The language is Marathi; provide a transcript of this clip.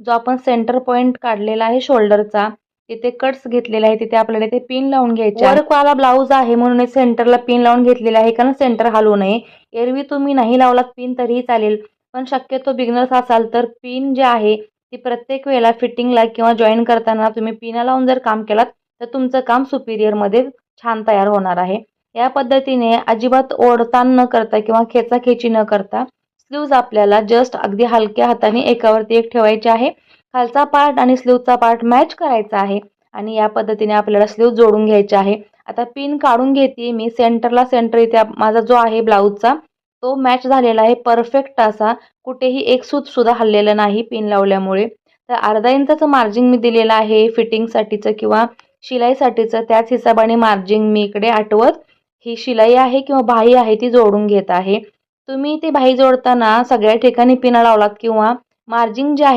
जो आपण सेंटर पॉईंट काढलेला आहे शोल्डरचा तिथे कट्स घेतलेले आहे तिथे आपल्याला ते पिन लावून घ्यायचे वर्कवाला ब्लाऊज आहे म्हणून सेंटरला पिन लावून घेतलेला आहे कारण सेंटर हलवू नये. एरवी तुम्ही नाही लावलात पिन तरीही चालेल. पण शक्यतो बिगनर्स असाल तर पिन जे आहे ती प्रत्येक वेळेला फिटिंगला किंवा जॉईन करताना तुम्ही पिना लावून जर काम केलात तर तुमचं काम सुपिरियरमध्ये छान तयार होणार आहे. या पद्धतीने अजिबात ओढताण न करता किंवा खेचाखेची न करता स्लीव्ज आपल्याला जस्ट अगदी हलक्या हाताने एकावरती एक ठेवायचे आहे. खालचा पार्ट आणि स्लीवचा पार्ट मॅच करायचा आहे. आणि या पद्धतीने आपल्याला स्लीव जोडून घ्यायचे आहे. आता पिन काढून घेते मी. सेंटरला सेंटर इथे माझा जो आहे ब्लाऊजचा तो मॅच झालेला आहे. परफेक्ट असा. कुठेही एक सूत सुद्धा हल्लेलं नाही पिन लावल्यामुळे. तर अर्धा इंचाचं मार्जिन मी दिलेलं आहे. फिटिंगसाठीचं किंवा शिलाईसाठीचं त्याच हिशोबाने मार्जिन मी इकडे आठवत. ही शिलाई आहे किंवा बाही आहे ती जोडून घेत आहे. तुम्ही ते बाही जोडताना सगळ्या ठिकाणी पिना लावलात किंवा मार्जिन जे आहे